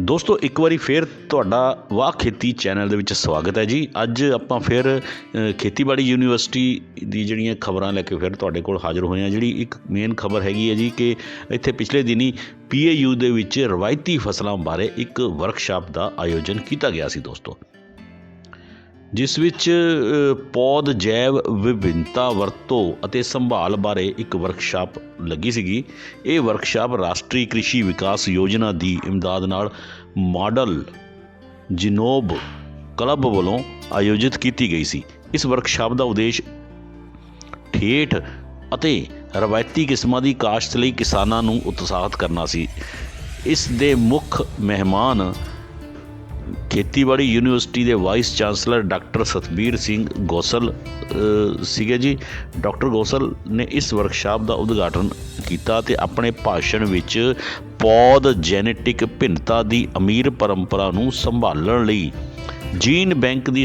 ਦੋਸਤੋ, ਇੱਕ ਵਾਰੀ ਫੇਰ ਤੁਹਾਡਾ ਵਾਹ ਖੇਤੀ ਚੈਨਲ ਦੇ ਵਿੱਚ ਸਵਾਗਤ ਹੈ ਜੀ। ਅੱਜ ਆਪਾਂ ਫਿਰ ਖੇਤੀਬਾੜੀ ਯੂਨੀਵਰਸਿਟੀ ਦੀ ਜਿਹੜੀਆਂ ਖਬਰਾਂ ਲੈ ਕੇ ਫਿਰ ਤੁਹਾਡੇ ਕੋਲ ਹਾਜ਼ਰ ਹੋਏ ਹਾਂ। ਜਿਹੜੀ ਇੱਕ ਮੇਨ ਖਬਰ ਹੈਗੀ ਹੈ ਜੀ ਕਿ ਇੱਥੇ ਪਿਛਲੇ ਦਿਨੀ ਪੀਏਯੂ ਦੇ ਵਿੱਚ ਰਵਾਇਤੀ ਫਸਲਾਂ ਬਾਰੇ ਇੱਕ ਵਰਕਸ਼ਾਪ ਦਾ ਆਯੋਜਨ ਕੀਤਾ ਗਿਆ ਸੀ ਦੋਸਤੋ। ਜਿਸ ਵਿੱਚ ਪੌਦ ਜੈਵ ਵਿਭਿੰਨਤਾ ਵਰਤੋਂ ਅਤੇ ਸੰਭਾਲ ਬਾਰੇ ਇੱਕ ਵਰਕਸ਼ਾਪ ਲੱਗੀ ਸੀਗੀ। ਇਹ ਵਰਕਸ਼ਾਪ ਰਾਸ਼ਟਰੀ ਕ੍ਰਿਸ਼ੀ ਵਿਕਾਸ ਯੋਜਨਾ ਦੀ ਇਮਦਾਦ ਨਾਲ ਮਾਡਲ ਜਿਨੋਬ ਕਲੱਬ ਵੱਲੋਂ ਆਯੋਜਿਤ ਕੀਤੀ ਗਈ ਸੀ। ਇਸ ਵਰਕਸ਼ਾਪ ਦਾ ਉਦੇਸ਼ ਠੇਠ ਅਤੇ ਰਵਾਇਤੀ ਕਿਸਮਾਂ ਦੀ ਕਾਸ਼ਤ ਲਈ ਕਿਸਾਨਾਂ ਨੂੰ ਉਤਸ਼ਾਹਿਤ ਕਰਨਾ ਸੀ। ਇਸ ਦੇ ਮੁੱਖ ਮਹਿਮਾਨ ਖੇਤੀਬਾੜੀ ਯੂਨੀਵਰਸਿਟੀ ਦੇ vice chancellor doctor Satbir Singh Gosal ਸੀਗੇ ਜੀ। ਡਾਕਟਰ ਗੋਸਲ ਨੇ ਇਸ ਵਰਕਸ਼ਾਪ ਦਾ ਉਦਘਾਟਨ ਕੀਤਾ ਤੇ ਆਪਣੇ ਭਾਸ਼ਣ ਵਿੱਚ ਪੌਦ ਜੈਨੇਟਿਕ ਭਿੰਨਤਾ ਦੀ ਅਮੀਰ ਪਰੰਪਰਾ ਨੂੰ ਸੰਭਾਲਣ ਲਈ ਜੀਨ ਬੈਂਕ ਦੀ